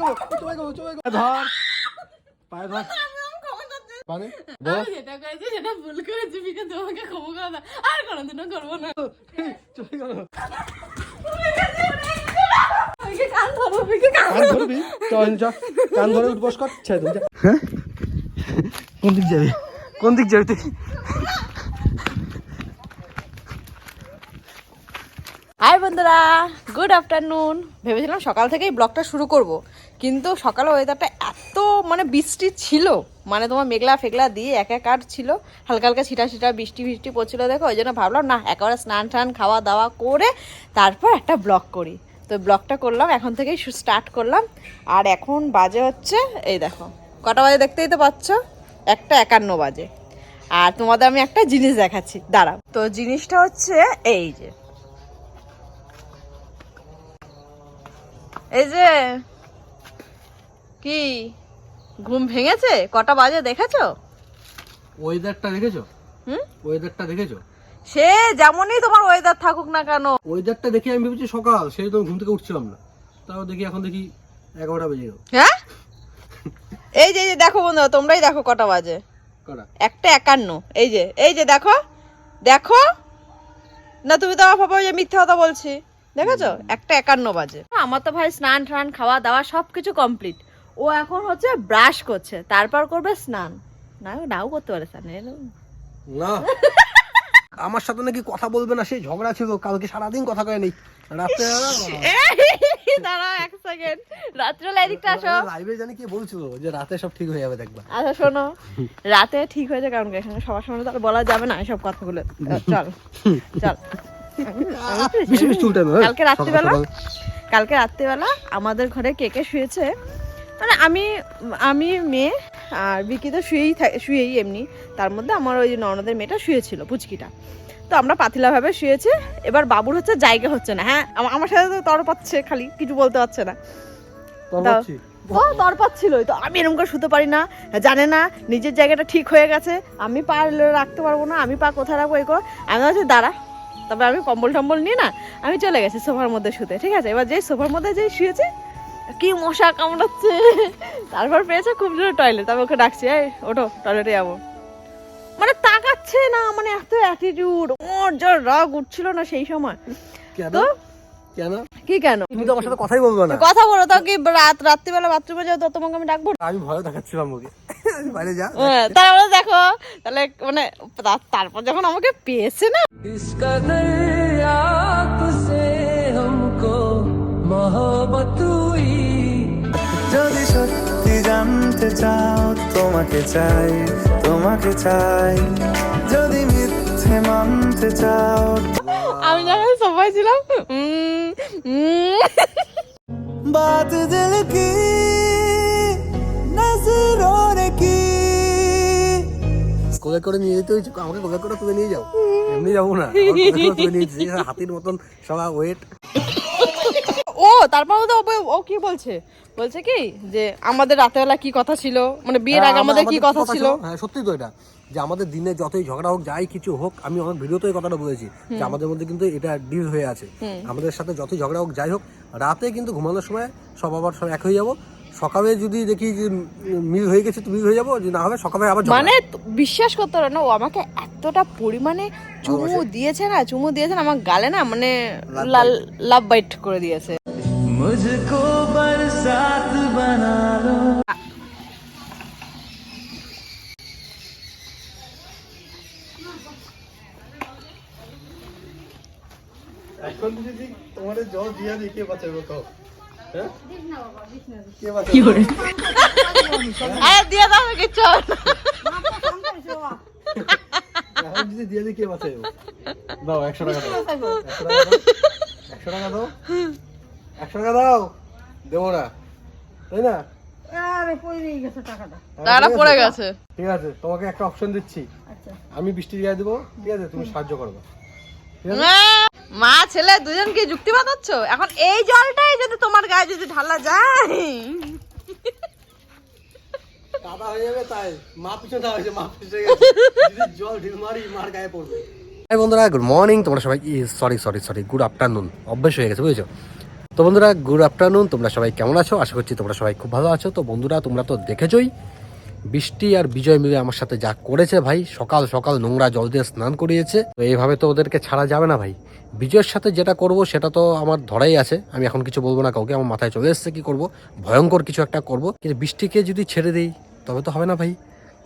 গো চলে গো চলে গো। ধর। পায়ে ধর। মানে? বল। আমি যেটা করেছি সেটা ভুল করেছি বিকে তোমাকে ক্ষমা করে দাও আর কোনোদিনও করব না। চলে গেল কান ধরো বিকে কান কান ধরবি? চল চ কান ধরে উঠবস কর ছেড়ে দে হ্যাঁ? কোন দিক যাবি? কোন দিক যাবি তুই? বন্ধুরা গুড আফটারনুন ভেবেছিলাম সকাল থেকেই ব্লগটা শুরু করব, কিন্তু সকালে ওয়েদারটা এত মানে বৃষ্টি ছিল মানে তোমার মেঘলা ফেগলা দিয়ে এক এক কাট ছিল, হালকা হালকা ছিটা ছিটা বৃষ্টি বৃষ্টি পড়ছিল, দেখো, ওই জন্য ভাবলাম, না, একেবারে স্নান টান খাওয়া দাওয়া করে তারপর একটা ব্লগ করি। তো ব্লগটা করলাম, এখন থেকেই স্টার্ট করলাম, আর এখন বাজে হচ্ছে, এই দেখো, কটা বাজে দেখতেই তো পাচ্ছ? একটা একান্ন বাজে। আর তোমাদের আমি একটা জিনিস দেখাচ্ছি, দাঁড়াও। তো জিনিসটা হচ্ছে, এই যে এই যে কি ঘুম ভেঙেছে? কটা বাজে দেখেছ? ওয়েদারটা দেখেছ? হুম? ওয়েদারটা দেখেছ? সে যেমনই তোমার ওয়েদার থাকুক না কেন। ওয়েদারটা দেখে আমি ভেবেছি সকাল সেই তো ঘুম থেকে উঠছিলাম না। তাও দেখি এখন দেখি এগারোটা বেজে গেল। হ্যাঁ? এই যে এই যে দেখো বন্ধু তোমরাই দেখো কটা বাজে। কটা? একটা একান্ন এই যে এই যে দেখো দেখো। না তুমি তো আমার ভাবো যে মিথ্যে কথা বলছি। দেখেছ? একটা একান্ন বাজে। আমার তো ভাই স্নান টান খাওয়া দাওয়া সব কিছু কমপ্লিট ও এখন হচ্ছে ব্রাশ করছে তারপর করবে স্নান। না নাও করতে পারে স্নান না। আমার সাথে নাকি কথা বলবে না সেই ঝগড়া ছিল কালকে সারাদিন কথা কয় নেই। রাত্রে দাঁড়াও এক সেকেন্ড রাত্রেবেলা এদিকটা আসো। লাইভে জানি কি বলছিল যে রাতে সব ঠিক হয়ে যাবে দেখবা। আচ্ছা শোনো। রাতে ঠিক হয়েছে কারণ এখানে সবার সামনে তো আর বলা যাবে না এসব কথাগুলো। চল চল। বেশি বেশি চুলটা নয় কালকে রাত্রিবেলা? কালকে রাত্রিবেলা আমাদের ঘরে কে কে শুয়েছে? মানে আমি আমি মেয়ে আর বিকি তো শুয়েই থাকে শুয়েই এমনি। তার মধ্যে আমার ওই ননদের মেয়েটা শুয়েছিল পুচকিটা। তো আমরা পাতিলাভাবে শুয়েছে। এবার বাবুর হচ্ছে জায়গা হচ্ছে না হ্যাঁ? আমার সাথে তো তর পাচ্ছে খালি কিছু বলতে পারছে না। ও তর পাচ্ছিলই তো। আমি এরকম করে শুতে পারি না। জানে না নিজের জায়গাটা ঠিক হয়ে গেছে। আমি পা রাখতে পারব না আমি পা কোথায় রাখব? এই করে। আমি হচ্ছে দাঁড়া তবে আমি কম্বল টম্বল নিয়ে না আমি চলে গেছি সোফার মধ্যে শুতে ঠিক আছে? এবার যেই সোফার মধ্যে যেই শুয়েছে কি মশা কামড়াচ্ছে। তারপর পেয়েছে খুব জোরে টয়লেট তবে ওকে ডাকছি এই ওঠো টয়লেটে যাব। মানে তাকাচ্ছে না মানে এত অ্যাটিটিউড ওর যা রাগ উঠছিল না সেই সময়। কেন? তো কেন? কি কেন? তুমি তো আমার সাথে কথাই বলবে না। কথা বলো তাও কি রাত রাত্রিবেলা বাথরুমে যাও তো তোমাকে আমি ডাকবো? আমি ভয় দেখাচ্ছিলাম ওকে। বাইরে যা হ্যাঁ, তারপরে দেখো তাহলে মানে তা- তারপর যখন আমাকে পেয়েছে না যদি সত্যি জানতে চাও তোমাকে চাই তোমাকে চাই যদি মিথ্যে মানতে চাও আমি যখন সবাই ছিলাম উম, উম, बात दिल की नजरों ने की কোলে করে নিয়ে যেতে হয়েছে আমাকে কোলে করে তুলে নিয়ে যাও। এমনি যাব না তুলে নিয়ে যেতে হাতির মতন ওয়েট ও তারপর তো ও- কি বলছে? বলছে কি যে আমাদের রাতেবেলা কি কথা ছিল? মানে বিয়ের আগে আমাদের কি কথা ছিল? হ্যাঁ সত্যি তো এটা। যে আমাদের দিনে যতই ঝগড়া হোক যাই কিছু হোক আমি আমার ভিডিওতে এই কথাটা বলেছি। যে আমাদের মধ্যে কিন্তু এটা ডিল হয়ে আছে। আমাদের সাথে যতই ঝগড়া হোক যাই হোক রাতে কিন্তু ঘুমানোর সময় সব আবার সব এক হয়ে যাব। সকালে যদি দেখি যে মিল হয়ে গেছে তো মিল হয়ে যাব যদি না হবে সকালে আবার মানে বিশ্বাস করতে পারো না ও আমাকে এতটা পরিমাণে চুমু দিয়েছে না চুমু দিয়েছে না আমার গালে না মানে লাল লাভ বাইট করে দিয়েছে। মুঝকো বরসাত বানা লো এখন যদি তোমার জল দিয়া দেখে বাঁচাবো তো দিয়ে দাও আমাকে চল। এখন যদি দিয়ে দিই কে বাঁচাবে দাও একশো টাকা দাও। একশো টাকা দাও। একশো টাকা দাও। দেবো না। তাই না? পড়ে গেছে ঠিক আছে। তোমাকে একটা অপশন দিচ্ছি। আমি বৃষ্টি দিয়ে দেবো ঠিক আছে? তুমি সাহায্য করবে আহ, মা ছেলে দুজনকে যুক্তি বাতাচ্ছ এখন এই জলটাই যদি তোমার যদি ঢালা যায়। কাদা হয়ে যাবে তাই। মা পিছনে দেওয়া হয়েছে মা পিছনে যদি জল ঢিল মারি মার গায়ে পড়বে। হাই বন্ধুরা গুড মর্নিং তোমরা সবাই sorry sorry sorry good afternoon অভ্যেস হয়ে গেছে বুঝেছ? তো বন্ধুরা গুড আফটারনুন তোমরা সবাই কেমন আছো? আশা করছি তোমরা সবাই খুব ভালো আছো। তো বন্ধুরা তোমরা তো দেখেছই বৃষ্টি আর বিজয় মিলে আমার সাথে যা করেছে ভাই, সকাল সকাল নোংরা জল দিয়ে স্নান করিয়েছে। তো এইভাবে তো ওদেরকে ছাড়া যাবে না ভাই। বিজয়ের সাথে যেটা করব সেটা তো আমার ধরাই আছে। আমি এখন কিছু বলব না কাউকে, আমার মাথায় চলে এসছে কি করব। ভয়ঙ্কর কিছু একটা করব। কিন্তু বৃষ্টিকে যদি ছেড়ে দিই, তবে তো হবে না ভাই।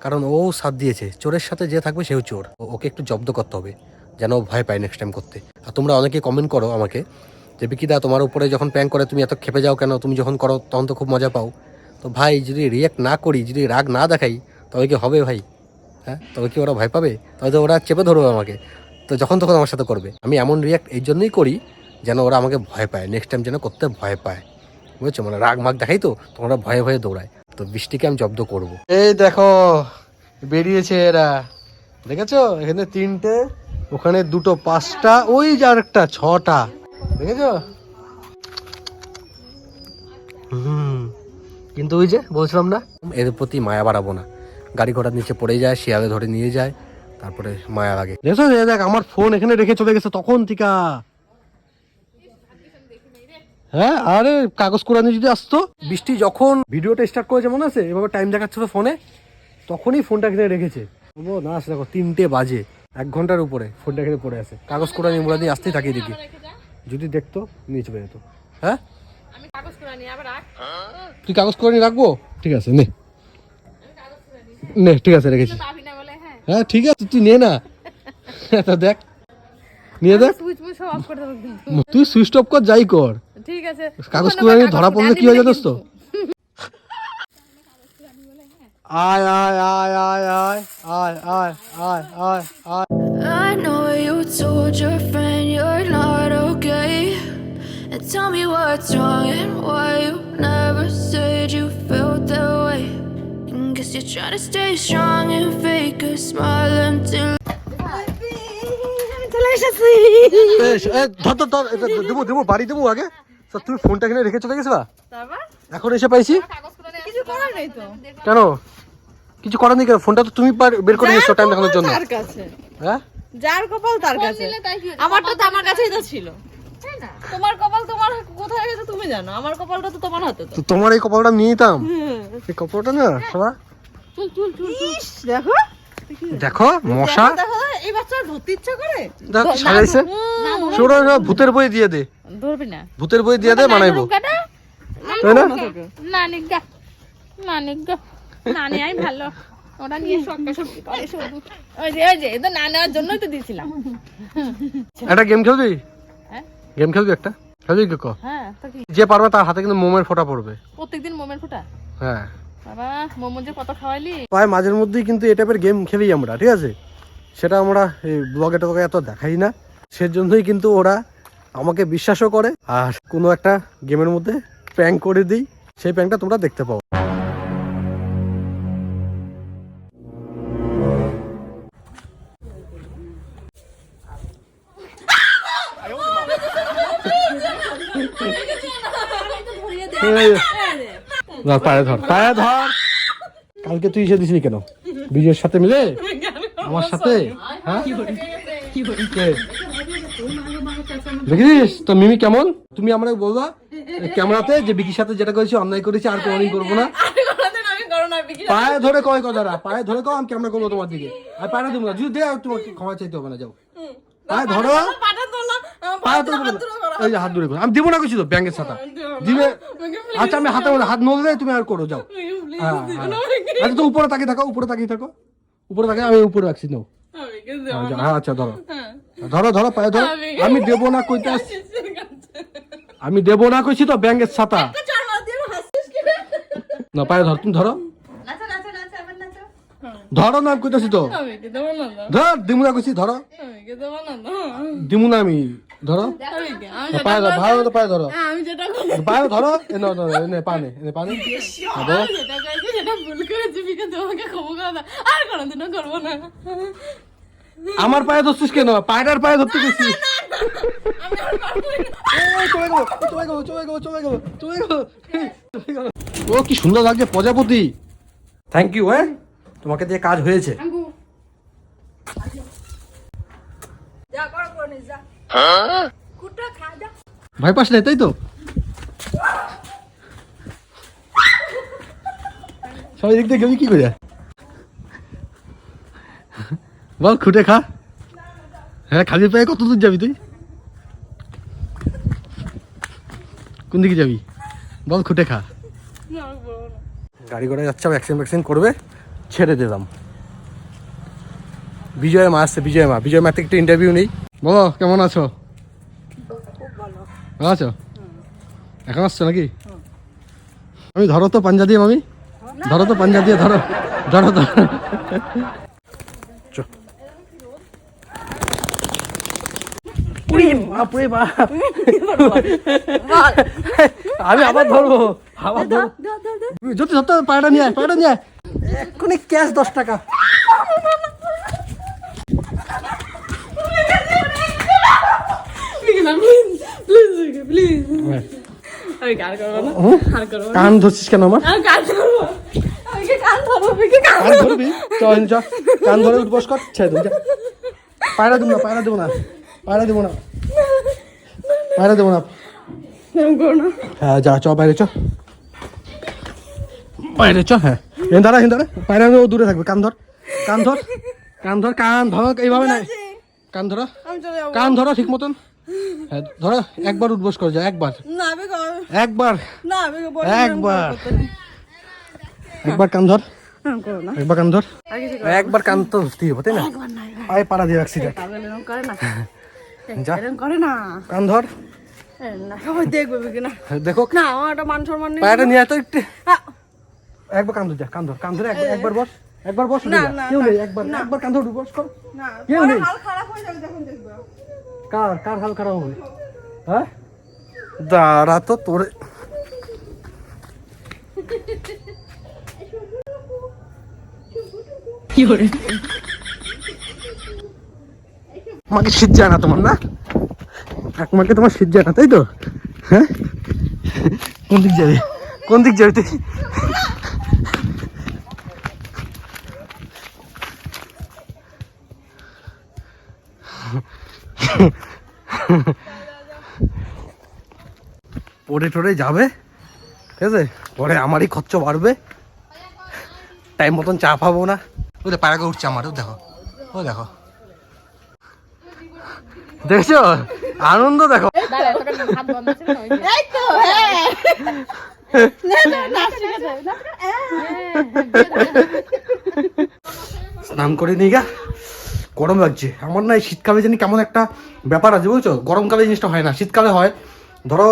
কারণ ও সাথ দিয়েছে। চোরের সাথে যে থাকবে সেও চোর। ওকে একটু জব্দ করতে হবে। যেন ও ভয় পায় নেক্সট টাইম করতে। আর তোমরা অনেকে কমেন্ট করো আমাকে যে, বিকিদা, তোমার উপরে যখন প্যাং করে, তুমি এত খেপে যাও কেন? তুমি যখন করো, তখন তো খুব মজা পাও। তো ভাই, যদি রিয়াক্ট না করি, যদি রাগ না দেখাই, তবে কি হবে ভাই? হ্যাঁ? তবে কি ওরা ভয় পাবে? তবে তো ওরা চেপে ধরবে আমাকে। তো যখন তখন আমার সাথে করবে। আমি এমন রিয়াক্ট এই জন্যই করি যেন ওরা আমাকে ভয় পায় নেক্সট টাইম যেন করতে ভয় পায়। বুঝছ? মানে রাগ মাগ দেখাই তো, তখন ওরা ভয়ে ভয়ে দৌড়ায়। তো বৃষ্টিকে আমি জব্দ করব। এই দেখো, বেরিয়েছে এরা। দেখেছ? এখানে তিনটে, ওখানে দুটো পাঁচটা, ওই যে আরেকটা, ছটা। দেখেছ? হুম। কিন্তু ওই যে বলছিলাম না? এর প্রতি মায়া বাড়াবো না। গাড়ি ঘোড়ার নিচে পড়ে যায় শিয়ালে ধরে নিয়ে যায় তারপরে মায়া লাগে। দেখো দেখ আমার ফোন এখানে রেখে চলে গেছে তখন থেকে হ্যাঁ আরে কাগজ কোরআনি যদি আসতো। বৃষ্টি যখন ভিডিওটা স্টার্ট করেছে মনে আছে? এভাবে টাইম দেখাচ্ছিল ফোনে তখনই ফোনটা এখানে রেখেছে। ও না আসে দেখো তিনটে বাজে এক ঘণ্টার উপরে ফোনটা এখানে পড়ে আছে। কাগজ কোরআনি মুরানি আসতেই থাকি দেখি যদি দেখতো নিয়ে চলে যেত। হ্যাঁ? তুই কাগজ করে নিয়ে রাখব? ঠিক আছে নে। নে ঠিক আছে রেখেছি। পাবি না বলে হ্যাঁ। হ্যাঁ ঠিক আছে তুই নে না। তা দেখ। নিয়ে দেখ। তুই সুইচ অফ কর যাই কর। ঠিক আছে। কাগজ করে আবার ধরা পড়লে কি হয়ে না যেত আয় আয় আয় আয় আয় আয় আয় আয় আয় আয়। I know you told your friend you're not okay. Tell me what's wrong and why you never said you felt that way. And guess you're trying to stay strong and fake a smile until. ধর ধর ধর দেবো দেবো বাড়ি দেবো আগে। তা তুমি ফোনটা এখানে রেখে চলে গেছিলা এখন এসে পাইছি। কাগজ করে কিছু করার নেই তো। কেন? কিছু করার নেই কেন? ফোনটা তো তুমি পার- বের করে নিয়েছো টাইম দেখানোর জন্য। হ্যাঁ? যার কপাল তার কাছে। আমারটা তো আমার কাছেই তো ছিল। তোমার কপাল তোমার কোথায় গেছে তুমি জানো? আমার কপালটা তো তোমার হাতে তো। তো তোমার এই কপালটা নিয়ে নিতাম? এই কপালটা না দেখো। দেখো। মশা। এই বাচ্চার ধরতে ইচ্ছা করে? সাজাইছে না, ভূতের বই দিয়ে দে। ধরবি না। ভূতের বই দিয়ে দে বানাইবো। তাই না? নানি আমি ভালো। ওরা নিয়ে সবকে সব করে ওই যে ওই যে এটা না নেওয়ার জন্যই তো দিয়েছিলাম একটা গেম খেলবি? গেম খেলবি একটা? খেলবি কে ক? হ্যাঁ তো কি? যে পারবে তার হাতে কিন্তু মোমের ফোঁটা পড়বে। প্রত্যেকদিন মোমের ফোটা? হ্যাঁ। বাবা মোমো যে কত খাওয়াইলি প্রায় মাঝের মধ্যেই কিন্তু এই টাইপের গেম খেলি আমরা ঠিক আছে? সেটা আমরা এই ব্লগে এত দেখাই না। সেজন্যই কিন্তু ওরা আমাকে বিশ্বাসও করে। আর কোনো একটা গেমের মধ্যে প্র্যাঙ্ক করে দিই। সেই প্র্যাঙ্কটা তোমরা দেখতে পাও। কালকে তুই এসে দিছিলি কেন? বিজয়ের সাথে মিলে? আমার সাথে? হ্যাঁ? দেখিস তো মিমি কেমন? তুমি আমরা বলবা, ক্যামেরাতে যে বিকির সাথে যেটা করেছি, অন্যায় করেছি, আর কোনোদিন করব না। পায়ে ধরে কয় কথাটা পায়ে ধরে কও আমি ক্যামেরা করব তোমার দিকে। আর পায়ে দেবো না। যদি দে তোমাকে ক্ষমা চাইতে হবে না, যাও। পায়ে ধরো। পায়ে ধরে এই হাত ধরে করো। আমি দিব না কিছু তো ব্যাংকের সাথে দিবে আচ্ছা আমি হাতে হাত নড়লে তুমি আর করো যাও। হ্যাঁ, হ্যাঁ। আচ্ছা তো উপরে তাকিয়ে থাকো উপরে তাকিয়ে থাকো। উপরে তাকিয়ে আমি উপরে রাখছি নাও। আচ্ছা, হ্যাঁ আচ্ছা ধরো। ধরো ধরো পায়ে ধরো। আমি দেবো না কইতে আমি দেবো না কইছি তো ব্যাংকের ছাতা। না পায়ে ধর তুমি ধরো। ধরো নাম আমি কইতাছি তো। ধর দিমুনা কইছি ধরো। দিমুনা আমি ধরো। পায়ে ধরো ভালো তো পায়ে ধরো। পায়ে ধরো এনে এনে পানে এনে পানে। ধরো। আমার পায়ে ধরছিস কেন? পায়রার পায়ে ধরতে গেছি ও কি সুন্দর লাগছে প্রজাপতি। থ্যাংক ইউ হ্যাঁ? তোমাকে দিয়ে কাজ হয়েছে। ভাই পাস নেই তাই তো? সবাই দেখতে গেলি কি করে? বল খুঁটে খা। হ্যাঁ খালি পায়ে কত দূর যাবি তুই? কোন দিকে যাবি? বল খুঁটে খা। গাড়ি ঘোড়া যাচ্ছে ভ্যাকসিন ভ্যাকসিন করবে? ছেড়ে দিলাম। বিজয় মা আসছে বিজয় মা। বিজয় মা থেকে একটা ইন্টারভিউ নেই। বলো কেমন আছো? ভালো আছো? এখন আসছো নাকি? আমি ধরো তো পাঞ্জা দিয়ে মামি। ধরো তো পাঞ্জা দিয়ে ধরো। ধরো ধরো বাপ আমি আবার ধরবো আবার ধরবো। যদি হবে, পায়রা নিয়ে আয় পায়রা নিয়ে আয়। এক্ষুনি ক্যাশ দশ টাকা। হ্যাঁ। কান ধরছিস কেন আমার? কান ধরবি? চল চ কান ধরে উঠবস কর। ছেড়ে দেবো পায়রা দেবো না পায়রা দেবো না। পায়রা দেবো না। পায়রা দেবো না। হ্যাঁ যা চ বাইরে চ। বাইরে চ হ্যাঁ। এখানে দাঁড়া এখানে দাঁড়া পায়রা ও দূরে থাকবে। কান ধর কান ধর কান ধর কান ধর এইভাবে নাই। কান ধরো। কান ধরো ঠিক মতন। হ্যাঁ ধরো একবার উঠবস করে যা একবার। একবার। একবার। একবার কান ধর। একবার কান ধর। একবার কান তো ধরতেই হবে তাই না? পায়ে পাড়া দিয়ে না। কান ধর। দেখবে দেখো। না আমার একটা মান সম্মান নিয়ে আয় একটু। একবার কান যা কান ধর কান ধরে একবার বস একবার বস না, কেউ নেই একবার একবার কান ধর বস কর। না কেউ নেই। হাল খারাপ হয়ে যাবে যখন দেখবে। কার কার হাল খারাপ হবে? হ্যাঁ? দাঁড়া তো তোরে। কি করে আমাকে শীত যায় না তোমার না? ঠাকুমাকে তোমার শীত যায় না তাই তো? হ্যাঁ? কোন দিক যাবে? কোন দিক যাবে তুই পড়ে টরে যাবে ঠিক আছে? পরে আমারই খরচ বাড়বে। টাইম মতন চা পাবো না। ওই পায়রাকে উঠছে আমার ও দেখো। ও দেখো। দেখছ? আনন্দ দেখো। স্নান করে নিয়ে গা। গরম লাগছে। আমার না এই শীতকালে জানি কেমন একটা ব্যাপার আছে বুঝছ? গরমকালে জিনিসটা হয় না। শীতকালে হয় ধরো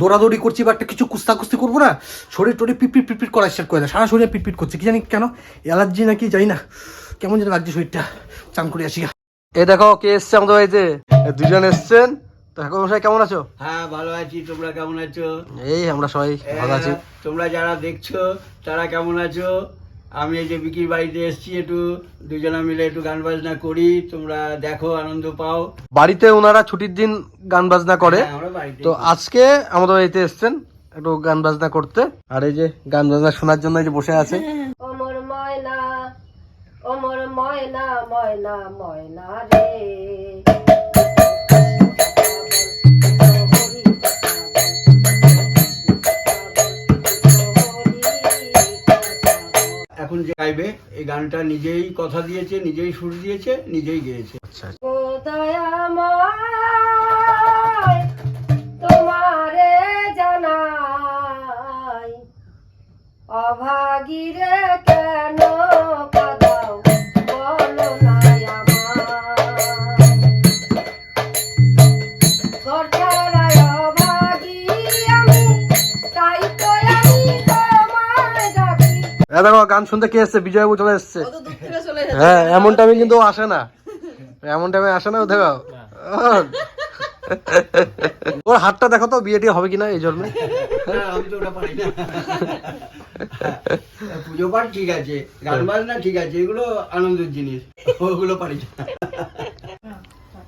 দৌড়াদৌড়ি করছি বা একটা কিছু কুস্তা কুস্তি করব না শরীর টরি পিটপিট পিটপিট করা স্টার্ট করে দেয়। সারা শরীরে পিটপিট করছে। কি জানি কেন? অ্যালার্জি নাকি জানি না। কেমন যেন লাগছে শরীরটা। চান করে আসি গা। এ দেখো কে এসছে আমাদের বাড়িতে? দুজন এসছেন। ঠাকুর মশাই কেমন আছো? হ্যাঁ ভালো আছি। তোমরা কেমন আছো? এই আমরা সবাই ভালো আছি। হ্যাঁ, তোমরা যারা দেখছ তারা কেমন আছো? আমি এই যে বিকির বাড়িতে এসেছি একটু দুজনা মিলে একটু গান বাজনা করি। তোমরা দেখো আনন্দ পাও। বাড়িতে ওনারা ছুটির দিন গান বাজনা করে। হ্যাঁ, তো আজকে আমাদের বাড়িতে এসছেন একটু গান বাজনা করতে। আর এই যে গান বাজনা শোনার জন্য এই যে বসে আছে। অমর ময়না অমর ময়না ময়না ময়না রে। এখন যে গাইবে এই গানটা নিজেই কথা দিয়েছে নিজেই সুর দিয়েছে নিজেই গেয়েছে। আচ্ছা। তোমারে জানাই? অভাগীরে কেন এ দেখো গান শুনতে কে এসছে? বিজয়বাবু চলে এসছে। হ্যাঁ এমন টাইমে কিন্তু ও আসে না। এমন টাইমে আসে না দেখো। ওর- হাতটা দেখো তো বিয়ে টিয়ে হবে কিনা এই জন্য। হ্যাঁ, আমি তো ওটা পারি না। পুজো পাঠ ঠিক আছে গান বাজনা ঠিক আছে এগুলো আনন্দের জিনিস। ওগুলো পারি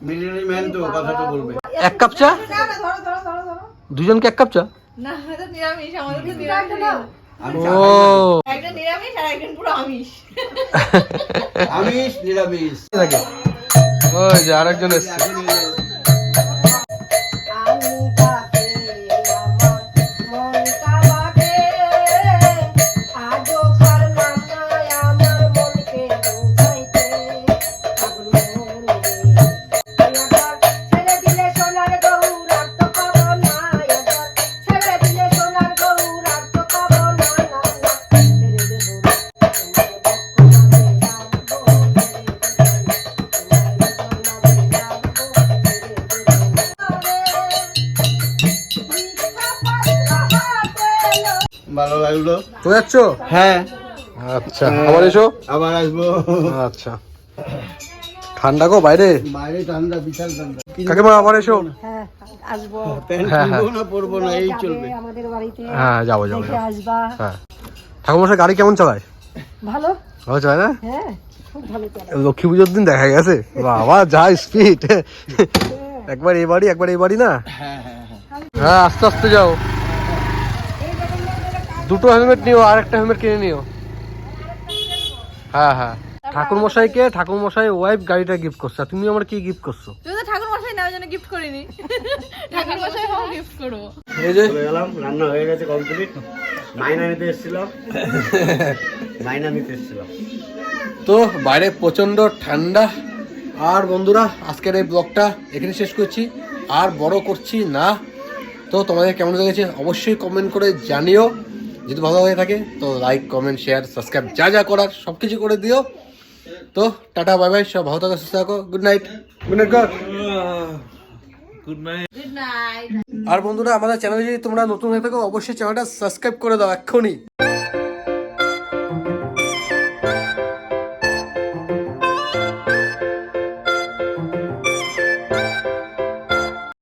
মিলিটারি ম্যান তো কথা তো বলবে। এক কাপ চা? না না ধরো ধরো ধরো ধরো। দুজনকে এক কাপ চা? না নিরামিষ আমাদের নিরামিষ। আমি ও। একটা নিরামিষ আর একজন আমিষ। আমিষ নিরামিষ। ওই যে আরেকজন এসছে। লাগল তো যাচ্ছ? হ্যাঁ। আচ্ছা আবার এসো। আবার আসব। আচ্ছা। ঠান্ডা গো বাইরে। বাইরে ঠান্ডা বিশাল ঠান্ডা। কাকিমা আবার এসো। হ্যাঁ আসব। হ্যাঁ, না পরবো না এই চলবে। আমাদের বাড়িতে। হ্যাঁ যাব যাব আসবা। হ্যাঁ। ঠাকুরমশাই গাড়ি কেমন চালায়? ভালো? ভালো চালায় না? হ্যাঁ খুব ভালো চলে লক্ষ্মী পুজোর দিন দেখা গেছে? বাবা যা স্পিড একবার এই বাড়ি একবার এই বাড়ি না? হ্যাঁ আস্তে আস্তে যাও। দুটো হেলমেট নিও আর একটা হেলমেট কিনে নিও। হ্যাঁ হ্যাঁ। ঠাকুর মশাইকে ঠাকুর মশাই ওয়াইফ গাড়িটা গিফট করছে। তুমি আমার কি গিফট করছ? তুমি তো ঠাকুর মশাই নেওয়ার জন্য গিফট করিনি। ঠাকুর মশাই হোক গিফট করব। এই যে গেলাম রান্না হয়ে গেছে কমপ্লিট মাইনা নিতে এসেছিলাম। মাইনা নিতে এসেছিলাম। তো বাইরে প্রচণ্ড ঠান্ডা। আর বন্ধুরা আজকের এই ব্লগটা এখানে শেষ করছি। আর বড় করছি না। তো তোমাদের কেমন লেগেছে অবশ্যই কমেন্ট করে জানিও। যদি ভালো হয়ে থাকে তো লাইক কমেন্ট শেয়ার সাবস্ক্রাইব যা যা করার সব কিছু করে দিও। তো টাটা বাই বাই সব ভালো থাকো সুস্থ থাকো good night good night good night আর বন্ধুরা আমাদের চ্যানেলে যদি তোমরা নতুন হয়ে থাকো অবশ্যই চ্যানেলটা সাবস্ক্রাইব করে দাও এক্ষুনি।